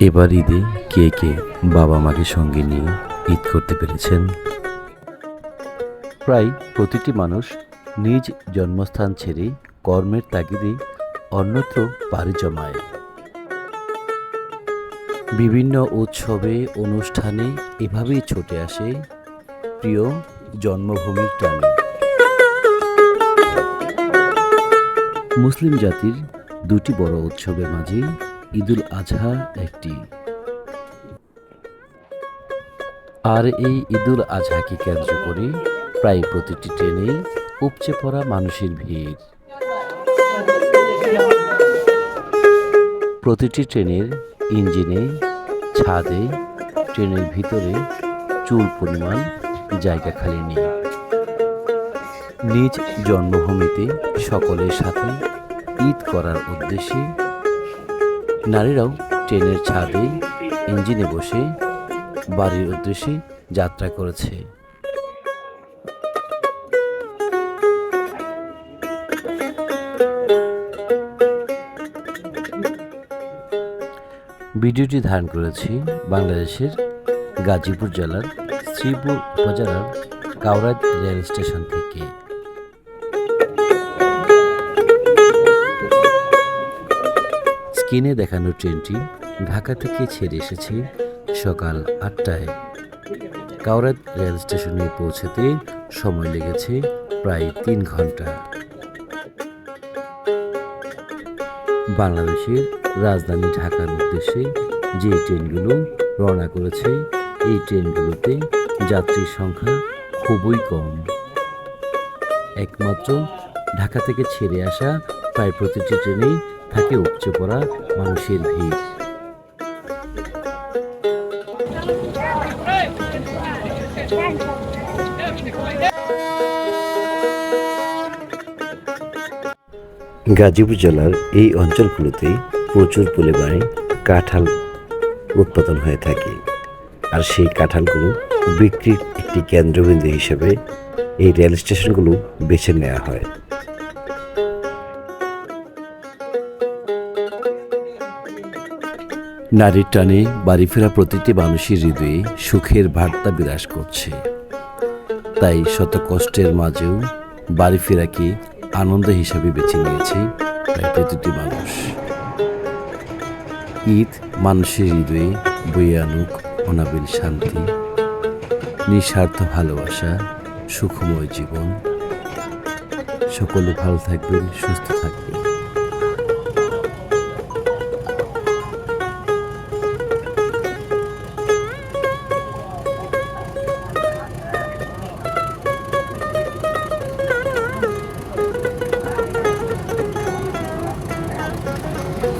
এবার ঈদে কে কে বাবা মাকে সঙ্গে নিয়ে ঈদ করতে পেরেছেন? প্রায় প্রতিটি মানুষ নিজ জন্মস্থান ছেড়ে কর্মের তাগিদে অন্যত্র পাড়ি জমায়। বিভিন্ন উৎসবে, অনুষ্ঠানে এভাবেই ছুটে আসে প্রিয় জন্মভূমির টানে। মুসলিম জাতির দুটি বড় উৎসবের মাঝে ঈদুল আজহা একটি। আর এই ঈদুল আজহাকে কেন্দ্র করে প্রায় প্রতিটি ট্রেনে উপচে পড়া মানুষের ভিড়। প্রতিটি ট্রেনের ইঞ্জিনে, ছাদে, ট্রেনের ভিতরে চুল পরিমাণ জায়গা খালি নেই। নিজ জন্মভূমিতে সকলের সাথে ঈদ করার উদ্দেশ্যে নারীরাও ট্রেনের ছাদে, ইঞ্জিনে বসে বাড়ির উদ্দেশ্যে যাত্রা করেছে। ভিডিওটি ধারণ করেছি বাংলাদেশের গাজীপুর জেলার শ্রীপুর উপজেলার কাউরাজ রেল স্টেশন থেকে। স্ক্রিনে দেখানো ট্রেনটি ঢাকা থেকে ছেড়ে এসেছে সকাল আটটায়। কাউরাত রেল স্টেশনে পৌঁছাতে সময় লেগেছে প্রায় তিন ঘণ্টা। বাংলাদেশের রাজধানী ঢাকার উদ্দেশ্যে যে ট্রেনগুলো রওনা করেছে, এই ট্রেনগুলোতে যাত্রীর সংখ্যা খুবই কম। একমাত্র ঢাকা থেকে ছেড়ে আসা প্রায় প্রতিটি ট্রেনেই থাকে উপচে পড়া মানুষের ভিড়। গাজীপুর জেলার এই অঞ্চলগুলোতে প্রচুর পরিমাণে কাঁঠাল উৎপাদন হয়ে থাকে। আর সেই কাঁঠালগুলো বিক্রির একটি কেন্দ্রবিন্দু হিসেবে এই রেল স্টেশনগুলো বেছে নেওয়া হয়। নারীর টানে বাড়ি ফেরা প্রতিটি মানুষের হৃদয়ে সুখের বার্তা বিরাজ করছে। তাই শত কষ্টের মাঝেও বাড়ি ফেরাকে আনন্দ হিসাবে বেছে নিয়েছে প্রায় প্রতিটি মানুষ। ঈদ মানুষের হৃদয়ে বয়ে আনুক অনাবিল শান্তি, নিঃস্বার্থ ভালোবাসা, সুখময় জীবন। সকলে ভালো থাকবেন, সুস্থ থাকবেন।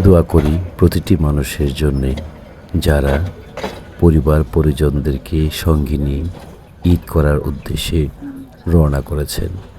দোয়া করি প্রতিটি মানুষের জন্যে, যারা পরিবার পরিজনদেরকে সঙ্গে নিয়ে ঈদ করার উদ্দেশ্যে রওনা করেছেন।